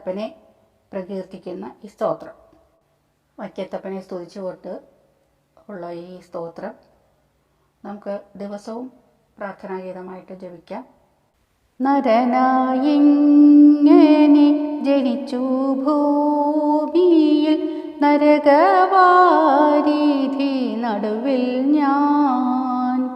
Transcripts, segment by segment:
അപ്പനെ പ്രകീർത്തിക്കുന്ന ഈ സ്തോത്രം. വൈക്കത്തപ്പനെ സ്തുതിച്ചുകൊണ്ട് ഉള്ള ഈ സ്തോത്രം നമുക്ക് ദിവസവും പ്രാർത്ഥനാഗീതമായിട്ട് ജപിക്കാം. നരനായിങ്ങനെ ജനിച്ചു ഭൂമിയിൽ നരകവാരീതി നടുവിൽ ഞാൻ.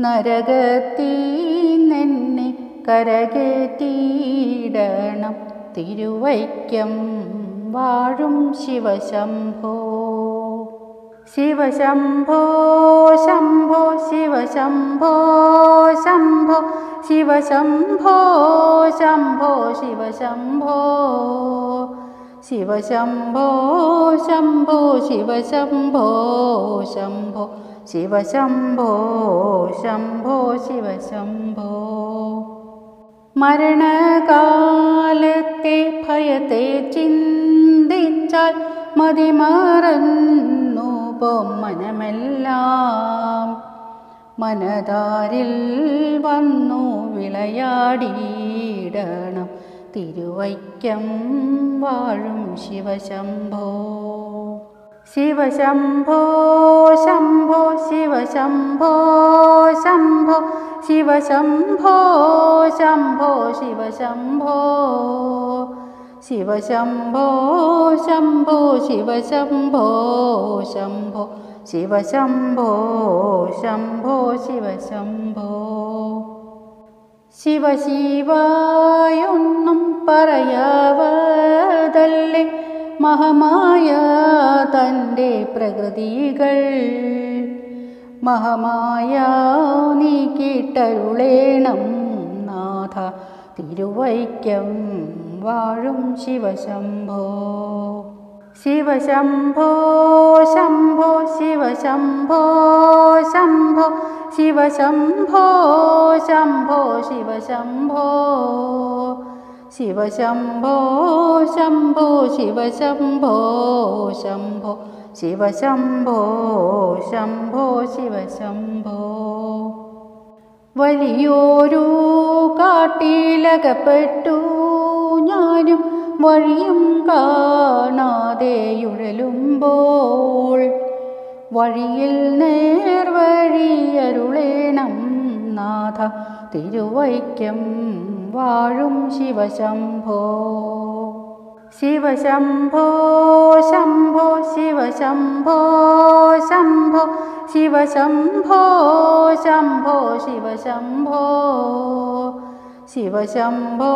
നരകത്തീന്നെന്നെ കരകേറ്റിയിടണം തിരുവൈക്കം വാഴും ശിവശംഭോ. ശിവശംഭോ ശംഭോ ശിവശംഭോ ശംഭോ ശിവശംഭോ ശംഭോ ശിവശംഭോ. ശിവശംഭോ ശംഭോ ശിവശംഭോ ശംഭോ ശിവശംഭോ ശംഭോ ശിവശംഭോ. മരണകാലത്തെ ഭയത്തെ ചിന്തിച്ചാൽ മതിമാറുന്നു പൊമ്മനമെല്ലാം. മനമെല്ലാം മനതാരിൽ വന്നു വിളയാടിയിടണം. തിരുവൈക്കം വാഴും ശിവശംഭോ. ശിവശംഭോ ശംഭോ ശിവശംഭോ ശംഭോ ശിവശംഭോ ശംഭോ ശിവശംഭോ ശിവശംഭോ ശംഭോ ശിവശംഭോ ശംഭോ ശിവശംഭോ ശംഭോ ശിവശംഭോ. ശിവശിവായൊന്നും പറയാവതല്ലേ? മഹമായ തന്റെ പ്രകൃതികൾ. മഹമായ നീ കേട്ടരുളേണം നാഥ തിരുവൈക്കം വാഴും ശിവശംഭോ. ശിവശംഭോ ശംഭോ ശിവശംഭോ ശംഭോ ശിവശംഭോ ശംഭോ ശിവശംഭോ. ശിവശംഭോ ശംഭോ ശിവശംഭോ ശംഭോ ശിവശംഭോ ശംഭോ ശിവശംഭോ. വലിയോരു കാട്ടിലകപ്പെട്ടു ഞാനും വഴിയും കാണാതെയുഴലുമ്പോൾ വഴിയിൽ നേർവഴിയരുളേണം നാഥ തിരുവൈക്കം വാഴും ശിവശംഭോ. ശിവശംഭോ ശംഭോ ശിവശംഭോ ശംഭോ ശിവശംഭോ ശംഭോ ശിവശംഭോ. ശിവശംഭോ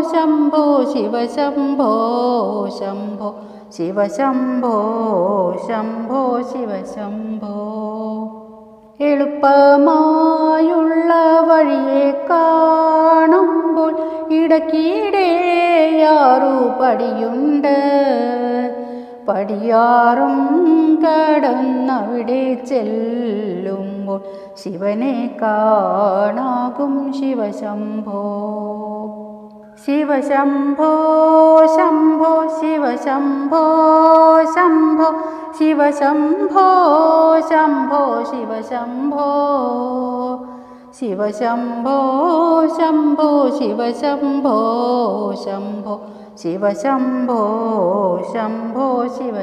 ശംഭോ ശിവശംഭോ ശംഭോ ശിവശംഭോ ശംഭോ ശിവശംഭോ. എളുപ്പമായുള്ള വഴിയെ കാണുമ്പോൾ ഇടയ്ക്കിടെയാറു പടിയുണ്ട്. പടിയാറും കടന്നവിടെ ചെല്ലുമ്പോൾ ശിവനെ കാണാകും ശിവശംഭോ. ശിവശംഭോ ശംഭോ ശിവശംഭോ ശംഭോ ശിവശംഭോ ശംഭോ ശിവശംഭോ. ശിവശംഭോ ശംഭോ ശിവശംഭോ ശംഭോ ശിവശംഭോ ശംഭോ ശിവ